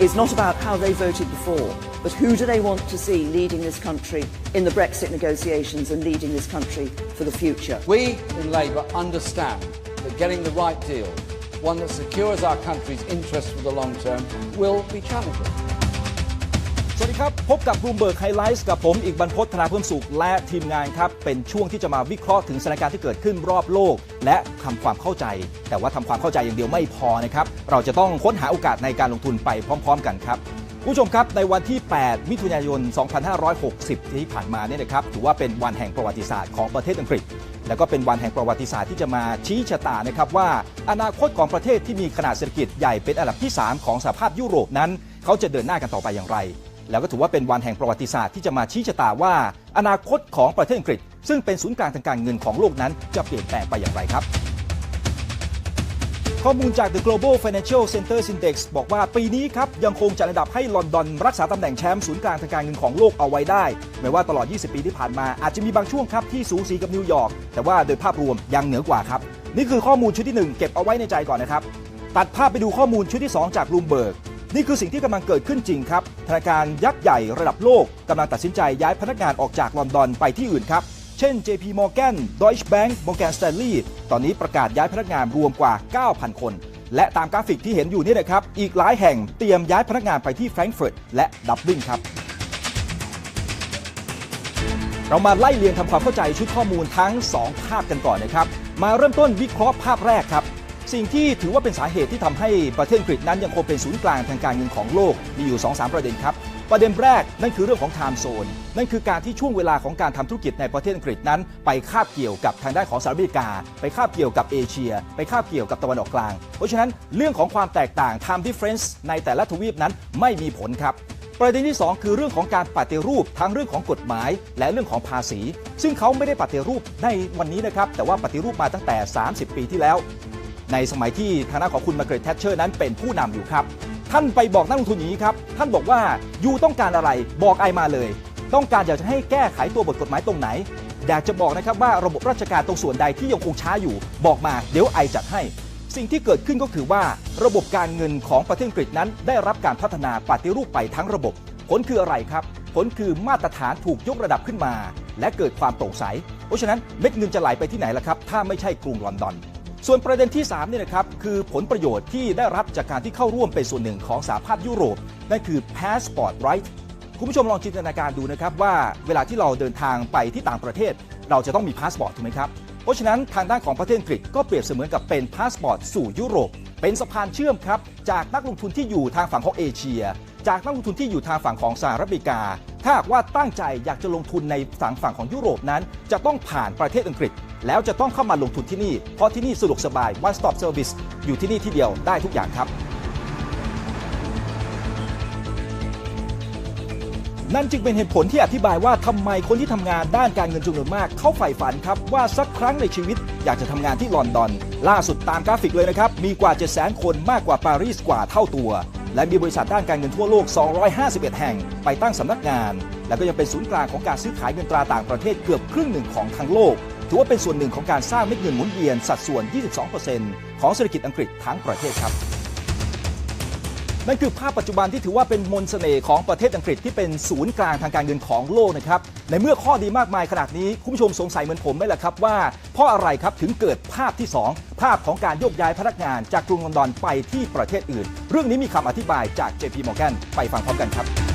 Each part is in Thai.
is not about how they voted before, but who do they want to see leading this country in the Brexit negotiations and leading this country for the future. We in Labour understand that getting the right deal, one that secures our country's interests for the long term, will be challenging. ดีครับ พบกับ Bloomberg Highlights กับผมอีกบรรพฒธนาเพิ่มสุขและทีมงานครับ เป็นช่วงที่จะมาวิเคราะห์ถึงสถานการณ์ที่เกิดขึ้นรอบโลก และทำความเข้าใจ แต่ว่าทำความเข้าใจอย่างเดียวไม่พอนะครับ เราจะต้องค้นหาโอกาสในการลงทุนไปพร้อม ๆ กันครับผู้ชมครับ ในวันที่ 8 มิถุนายน 2560 ที่ผ่านมาเนี่ยนะครับ ถือว่าเป็นวันแห่งประวัติศาสตร์ของประเทศอังกฤษ แล้วก็เป็นวันแห่งประวัติศาสตร์ที่จะมาชี้ชะตานะครับว่า อนาคตของประเทศที่มีขนาดเศรษฐกิจใหญ่เป็นอันดับที่ 3 ของสหภาพยุโรปนั้น เขาจะเดินหน้ากันต่อไปอย่างไร แล้วก็ถือว่าเป็นวันแห่งประวัติศาสตร์ที่จะมาชี้ชะตาว่า อนาคตของประเทศอังกฤษ ซึ่งเป็นศูนย์กลางทางการเงินของโลกนั้นจะเปลี่ยนแปลงไปอย่างไรครับ ข้อมูลจาก The Global Financial Center Index บอกว่าปีนี้ครับยังคงจัดอันดับให้ลอนดอนรักษาตำแหน่งแชมป์ศูนย์กลางทางการเงินของโลกเอาไว้ได้แม้ว่าตลอด 20 ปีที่ผ่านมาอาจจะมีบางช่วงครับที่สูสีกับนิวยอร์กแต่ว่าโดยภาพรวมยังเหนือกว่าครับนี่คือข้อมูลชุดที่ 1 เก็บเอาไว้ในใจก่อนนะครับตัดภาพไปดูข้อมูลชุดที่ 2 จาก Bloomberg นี่คือสิ่งที่กำลังเกิดขึ้นจริงครับ ธนาคารยักษ์ใหญ่ระดับโลกกำลังตัดสินใจย้ายพนักงานออกจากลอนดอนไปที่อื่นครับ เช่น JP Morgan Deutsche Bank Morgan Stanley ตอนนี้ประกาศย้ายพนักงานรวมกว่า 9,000 คน และตามกราฟิกที่เห็นอยู่นี่นะครับ อีกหลายแห่งเตรียมย้ายพนักงานไปที่แฟรงก์เฟิร์ตและดับลินครับเรามาไล่เรียงทำความเข้าใจชุดข้อมูลทั้ง 2 ภาพกันก่อนนะครับ มาเริ่มต้นวิเคราะห์ภาพแรกครับ สิ่งที่ถือว่าเป็นสาเหตุที่ทำให้ประเทศอังกฤษนั้นยังคงเป็นศูนย์กลางทางการเงินของโลกมีอยู่ 2-3 ประเด็นครับ ประเด็นแรกนั่นคือเรื่องของไทม์โซนนั่นคือการที่ช่วงเวลาของการทำธุรกิจในประเทศอังกฤษนั้น ไปคาบเกี่ยวกับทางด้านของสหรัฐอเมริกา ไปคาบเกี่ยวกับเอเชีย ไปคาบเกี่ยวกับตะวันออกกลาง เพราะฉะนั้นเรื่องของความแตกต่าง time difference ในแต่ละทวีปนั้นไม่มีผลครับประเด็นที่ 2 คือเรื่องของการปฏิรูปทั้งเรื่องของกฎหมาย และเรื่องของภาษี ซึ่งเขาไม่ได้ปฏิรูปในวันนี้นะครับ แต่ว่าปฏิรูปมาตั้งแต่ 30 ปีที่แล้ว ในสมัยที่ทางด้านของคุณมาเกรตแทชเชอร์นั้นเป็นผู้นำอยู่ครับ ท่านไปบอกนักลงทุนอย่างนี้ครับ ท่านบอกว่ายูต้องการอะไรบอกไอมาเลย ต้องการอยากจะให้แก้ไขตัวบทกฎหมายตรงไหน อยากจะบอกนะครับว่าระบบราชการตรงส่วนใดที่ยังคงช้าอยู่ บอกมาเดี๋ยวไอจัดให้ สิ่งที่เกิดขึ้นก็คือว่าระบบการเงินของประเทศอังกฤษนั้น ได้รับการพัฒนาปฏิรูปไปทั้งระบบ ผลคืออะไรครับ ผลคือมาตรฐานถูกยกระดับขึ้นมา และเกิดความโปร่งใส เพราะฉะนั้นเม็ดเงินจะไหลไปที่ไหนล่ะครับ ถ้าไม่ใช่กรุงลอนดอน ส่วนประเด็นที่3เนี่ยนะครับคือผลประโยชน์ที่ได้รับจากการที่เข้าร่วมเป็นส่วนหนึ่งของสหภาพยุโรป นั่นคือ passport right คุณผู้ชมลองจินตนาการดูนะครับว่าเวลาที่เราเดินทางไปที่ต่างประเทศ เราจะต้องมีพาสปอร์ตถูกไหมครับ เพราะฉะนั้นทางด้านของประเทศอังกฤษก็เปรียบเสมือนกับเป็นพาสปอร์ตสู่ยุโรป เป็นสะพานเชื่อมครับ จากนักลงทุนที่อยู่ทางฝั่งของเอเชีย จากนักลงทุนที่อยู่ทางฝั่งของสหรัฐอเมริกา ถ้าหากว่าตั้งใจอยากจะลงทุนในฝั่งฝั่งของยุโรปนั้น จะต้องผ่านประเทศอังกฤษ แล้วจะต้องเข้ามาลงทุนที่นี่ เพราะที่นี่สะดวกสบาย one stop service อยู่ที่นี่ที่เดียวได้ทุกอย่างครับ นั่นจึงเป็นเหตุผลที่อธิบายว่าทำไมคนที่ทำงานด้านการเงินจำนวนมาก เขาใฝ่ฝันครับว่าสักครั้งในชีวิต อยากจะทำงานที่ลอนดอน ล่าสุดตามกราฟิกเลยนะครับมีกว่า7 0 0 0 0คนมากกว่าปารีสกว่าเท่าตัว และมีบริษัทด้านการเงินทั่วโลก 251 แห่ง ไปตั้งสำนักงาน และก็ยังเป็นศูนย์กลางของการซื้อขายเงินตราต่างประเทศเกือบครึ่งหนึ่งของทั้งโลก ถือว่าเป็นส่วนหนึ่งของการสร้างเม็ดเงินหมุนเวียนสัดส่วน 22%ของเศรษฐกิจอังกฤษทั้งประเทศครับ นั่นคือภาพปัจจุบันที่ถือว่าเป็นมนต์เสน่ห์ของประเทศอังกฤษที่เป็นศูนย์กลางทางการเงินของโลกนะครับในเมื่อข้อดีมากมายขนาดนี้คุณผู้ชมสงสัยเหมือนผมไหมล่ะครับว่าเพราะอะไรครับถึงเกิดภาพที่ 2 ภาพของการโยกย้ายพนักงานจากกรุงลอนดอนไปที่ประเทศอื่น เรื่องนี้มีคำอธิบายจาก JP Morgan ไปฟังพร้อมกันครับ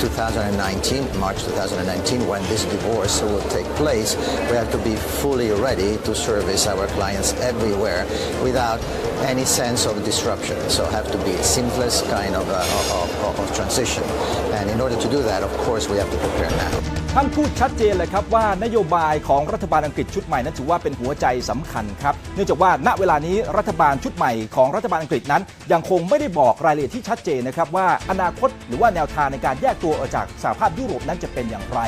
2019, March 2019, when this divorce will take place, we have to be fully ready to service our clients everywhere without any sense of disruption. So have to be a seamless kind of, uh, of, of, of transition. And in order to do that, of course, we have to prepare now. ท่านพูดชัดเจนเลยครับว่านโยบายของรัฐบาลอังกฤษชุดใหม่นั้นถือว่าเป็นหัวใจสำคัญครับ เนื่องจากว่าณเวลานี้รัฐบาลชุดใหม่ของรัฐบาลอังกฤษนั้น ยังคงไม่ได้บอกรายละเอียดที่ชัดเจนนะครับว่าอนาคตหรือว่าแนวทางในการแยกตัวออกจากสหภาพยุโรปนั้นจะเป็นอย่างไร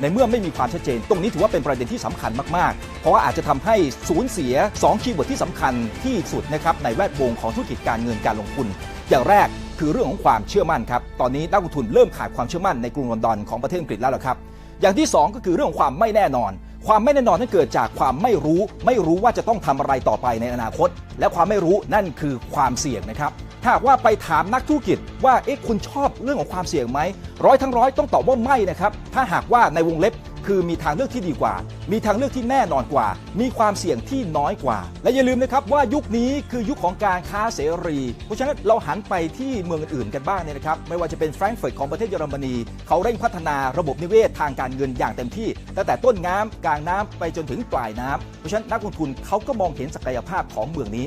ในเมื่อไม่มีความชัดเจน ตรงนี้ถือว่าเป็นประเด็นที่สำคัญมากๆ เพราะว่าอาจจะทำให้สูญเสีย 2 คีย์เวิร์ดที่สำคัญที่สุดนะครับในแวดวงของธุรกิจการเงินการลงทุน อย่างแรกคือเรื่องของความเชื่อมั่นครับตอนนี้นักลงทุนเริ่มขาดความเชื่อมั่นในกรุงลอนดอนของประเทศอังกฤษแล้วล่ะครับ อย่างที่ 2 ก็คือเรื่องของความไม่แน่นอน ความไม่แน่นอนนั้นเกิดจากความไม่รู้ ไม่รู้ว่าจะต้องทำอะไรต่อไปในอนาคต และความไม่รู้นั่นคือความเสี่ยงนะครับถ้าว่าไปถามนักธุรกิจว่าเอ๊ะคุณชอบเรื่องของความเสี่ยงไหมร้อยทั้งร้อยต้องตอบว่าไม่นะครับถ้าหากว่าในวงเล็บ คือมีทางเลือกที่ดีกว่า มีทางเลือกที่แน่นอนกว่า มีความเสี่ยงที่น้อยกว่า และอย่าลืมนะครับว่ายุคนี้คือยุคของการค้าเสรี เพราะฉะนั้นเราหันไปที่เมืองอื่นๆกันบ้างเนี่ยนะครับไม่ว่าจะเป็นแฟรงก์เฟิร์ตของประเทศเยอรมนี เขาเร่งพัฒนาระบบนิเวศทางการเงินอย่างเต็มที่ตั้งแต่ต้นน้ำกลางน้ำไปจนถึงปลายน้ำเพราะฉะนั้นนักลงทุนเขาก็มองเห็นศักยภาพของเมืองนี้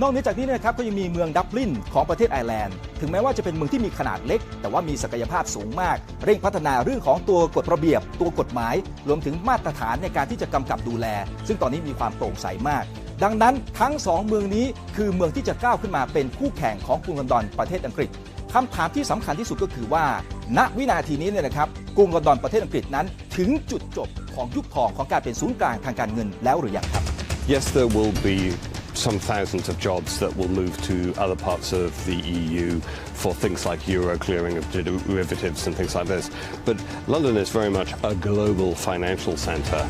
นอกเหนือจากนี้นะครับก็ยังมีเมืองดับลินของประเทศไอร์แลนด์ ถึงแม้ว่าจะเป็นเมืองที่มีขนาดเล็ก แต่ว่ามีศักยภาพสูงมาก เร่งพัฒนาเรื่องของตัวกฎระเบียบ ตัวกฎหมาย รวมถึงมาตรฐานในการที่จะกำกับดูแล ซึ่งตอนนี้มีความโปร่งใสมาก ดังนั้นทั้ง 2 เมืองนี้คือเมืองที่จะก้าวขึ้นมาเป็นคู่แข่งของกรุงลอนดอนประเทศอังกฤษคำถามที่สำคัญที่สุดก็คือว่า ณวินาทีนี้เนี่ยนะครับกรุงลอนดอนประเทศอังกฤษนั้น ถึงจุดจบของยุคทองของการเป็นศูนย์กลางทางการเงินแล้วหรือยังครับ Yes, there will be some thousands of jobs that will move to other parts of the EU for things like euro clearing of derivatives and things like this. But London is very much a global financial centre.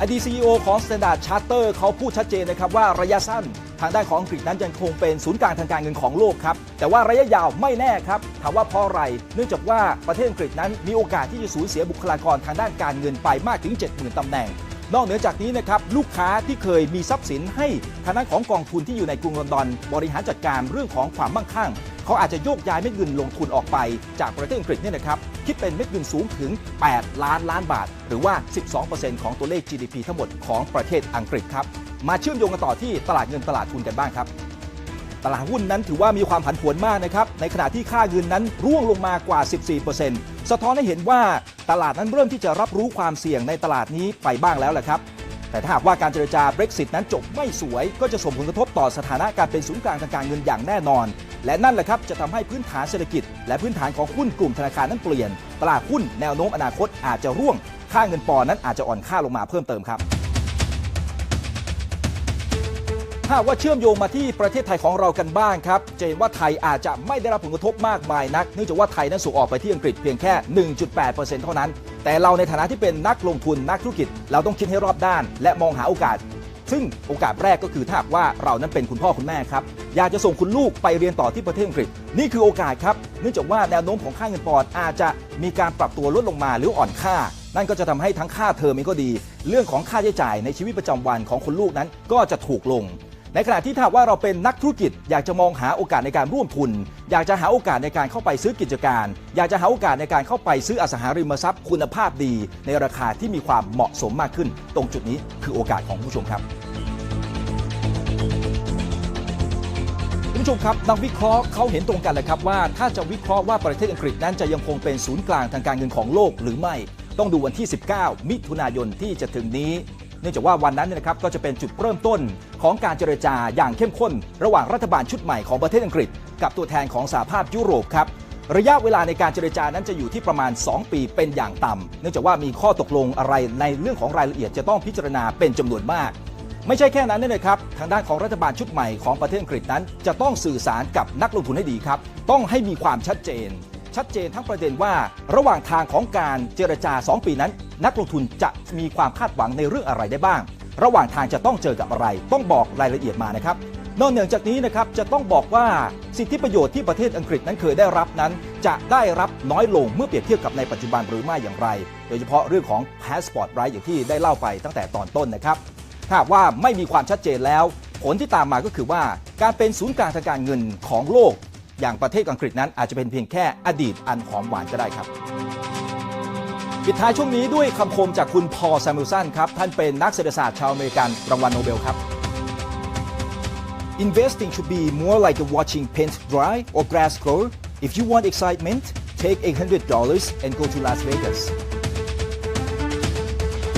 อดีต CEO ของ Standard Charter เขาพูดชัดเจนนะครับว่าระยะสั้นทางด้านของอังกฤษนั้นยังคงเป็นศูนย์กลางทางการเงินของโลกครับ แต่ว่าระยะยาวไม่แน่ครับ ถามว่าเพราะอะไร เนื่องจากว่าประเทศอังกฤษนั้นมีโอกาสที่จะสูญเสียบุคลากรทางด้านการเงินไปมากถึง 70,000ตำแหน่ง นอกเหนือจากนี้นะครับลูกค้าที่เคยมีทรัพย์สินให้ทางด้านของกองทุนที่อยู่ในกรุงลอนดอน บริหารจัดการเรื่องของความมั่งคั่งเขาอาจจะโยกย้ายเม็ดเงินลงทุนออกไปจากประเทศอังกฤษเนี่ยนะครับคิดเป็นเม็ดเงินสูงถึง 8 ล้านล้านบาท หรือว่า 12%ของตัวเลข GDP ทั้งหมดของประเทศอังกฤษครับมาเชื่อมโยงกันต่อที่ตลาดเงินตลาดทุนกันบ้างครับ ตลาดหุ้นนั้นถือว่ามีความผันผวนมากนะครับ ในขณะที่ค่าเงินนั้นร่วงลงมากว่า 14%สะท้อนให้เห็นว่าตลาดนั้นเริ่มที่จะรับรู้ความเสี่ยงในตลาดนี้ไปบ้างแล้วแหละครับ แต่ถ้าหากว่าการเจรจา Brexit นั้นจบไม่สวย ก็จะส่งผลกระทบต่อสถานะการเป็นศูนย์กลางทางการเงินอย่างแน่นอน และนั่นแหละครับจะทำให้พื้นฐานเศรษฐกิจ และพื้นฐานของหุ้นกลุ่มธนาคารนั้นเปลี่ยน ตลาดหุ้นแนวโน้มอนาคตอาจจะร่วง ค่าเงินปอนด์นั้นอาจจะอ่อนค่าลงมาเพิ่มเติมครับ ถ้าว่าเชื่อมโยงมาที่ประเทศไทยของเรากันบ้างครับจะเห็นว่าไทยอาจจะไม่ได้รับผลกระทบมากมายนักเนื่องจากว่าไทยนั้นส่งออกไปที่อังกฤษเพียงแค่ 1.8%เท่านั้น แต่เราในฐานะที่เป็นนักลงทุนนักธุรกิจ เราต้องคิดให้รอบด้าน และมองหาโอกาส ซึ่งโอกาสแรกก็คือถ้าหากว่าเรานั้นเป็นคุณพ่อคุณแม่ครับอยากจะส่งคุณลูกไปเรียนต่อที่ประเทศอังกฤษ นี่คือโอกาสครับเนื่องจากว่าแนวโน้มของค่าเงินปอนด์อาจจะมีการปรับตัวลดลงมาหรืออ่อนค่านั่นก็จะทำให้ทั้งค่าเทอมเองก็ดี เรื่องของค่าใช้จ่ายในชีวิตประจำวันของคุณลูกนั้นก็จะถูกลง ในขณะที่ถ้าว่าเราเป็นนักธุรกิจ อยากจะมองหาโอกาสในการร่วมทุน อยากจะหาโอกาสในการเข้าไปซื้อกิจการ อยากจะหาโอกาสในการเข้าไปซื้ออสังหาริมทรัพย์คุณภาพดี ในราคาที่มีความเหมาะสมมากขึ้น ตรงจุดนี้คือโอกาสของผู้ชมครับผู้ชมครับนักวิเคราะห์เขาเห็นตรงกันเลยครับว่าถ้าจะวิเคราะห์ว่าประเทศอังกฤษนั้นจะยังคงเป็นศูนย์กลางทางการเงินของโลกหรือไม่ ต้องดูวันที่ 19 มิถุนายนที่จะถึงนี้ นื่องจากว่าวันนั้นเนยนะครับก็จะเป็นจุดเริ่มต้นของการเจรจาอย่างเข้มข้น ระหว่างรัฐบาลชุดใหม่ของประเทศอังกฤษ กับตัวแทนของสหภาพยุโรปครับระยะเวลาในการเจรจานั้นจะอยู่ที่ประมาณ 2 ปีเป็นอย่างต่ำเนื่องจากว่ามีข้อตกลงอะไรในเรื่องของรายละเอียดจะต้องพิจารณาเป็นจำนวนมาก ไม่ใช่แค่นั้นนะครับ ทางด้านของรัฐบาลชุดใหม่ของประเทศอังกฤษนั้น จะต้องสื่อสารกับนักลงทุนให้ดีครับ ต้องให้มีความชัดเจน ชัดเจนทั้งประเด็นว่า ระหว่างทางของการเจรจา 2 ปีนั้น นักลงทุนจะมีความคาดหวังในเรื่องอะไรได้บ้าง ระหว่างทางจะต้องเจอกับอะไร ต้องบอกรายละเอียดมานะครับนอกเหนือจากนี้นะครับจะต้องบอกว่าสิทธิประโยชน์ที่ประเทศอังกฤษนั้นเคยได้รับนั้น จะได้รับน้อยลงเมื่อเปรียบเทียบกับในปัจจุบันหรือไม่อย่างไร โดยเฉพาะเรื่องของ passport right อย่างที่ได้เล่าไปตั้งแต่ตอนต้นนะครับถ้าหากว่าไม่มีความชัดเจนแล้ว ผลที่ตามมาก็คือว่า การเป็นศูนย์กลางทางการเงินของโลก อย่างประเทศอังกฤษนั้นอาจจะเป็นเพียงแค่อดีตอันหอมหวานก็ได้ครับปิดท้ายช่วงนี้ด้วยคำคมจากคุณพอลแซมูลสันครับ ท่านเป็นนักเศรษฐศาสตร์ชาวอเมริกันรางวัลโนเบลครับ Investing should be more like watching paint dry or grass grow. If you want excitement, take $800 and go to Las Vegas.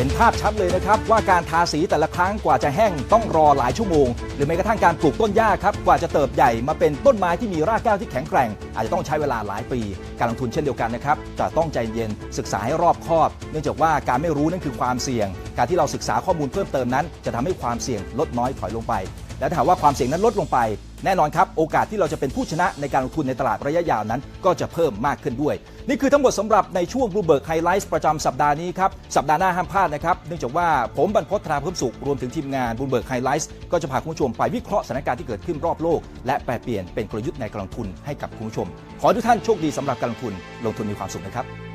เป็นภาพชัดเลยนะครับว่าการทาสีแต่ละครั้งกว่าจะแห้งต้องรอหลายชั่วโมง หรือแม้กระทั่งการปลูกต้นหญ้าครับกว่าจะเติบใหญ่มาเป็นต้นไม้ที่มีรากแก้วที่แข็งแกร่ง อาจจะต้องใช้เวลาหลายปี การลงทุนเช่นเดียวกันนะครับจะต้องใจเย็นศึกษาให้รอบคอบ เนื่องจากว่าการไม่รู้นั่นคือความเสี่ยง การที่เราศึกษาข้อมูลเพิ่มเติมนั้น จะทำให้ความเสี่ยงลดน้อยถอยลงไป และถ้าหากว่าความเสี่ยงนั้นลดลงไป แน่นอนครับ โอกาสที่เราจะเป็นผู้ชนะในการลงทุนในตลาดระยะยาวนั้น ก็จะเพิ่มมากขึ้นด้วย นี่คือทั้งหมดสำหรับในช่วง Bloomberg Highlights ประจำสัปดาห์นี้ครับ สัปดาห์หน้าห้ามพลาดนะครับ เนื่องจากว่าผมบรรพตธนาเพิ่มสุขรวมถึงทีมงาน Bloomberg Highlights ก็จะพาคุณผู้ชมไปวิเคราะห์สถานการณ์ที่เกิดขึ้นรอบโลก และแปลเปลี่ยนเป็นกลยุทธ์ในการลงทุนให้กับคุณผู้ชม ขอทุกท่านโชคดีสำหรับการลงทุนลงทุนมีความสุขนะครับ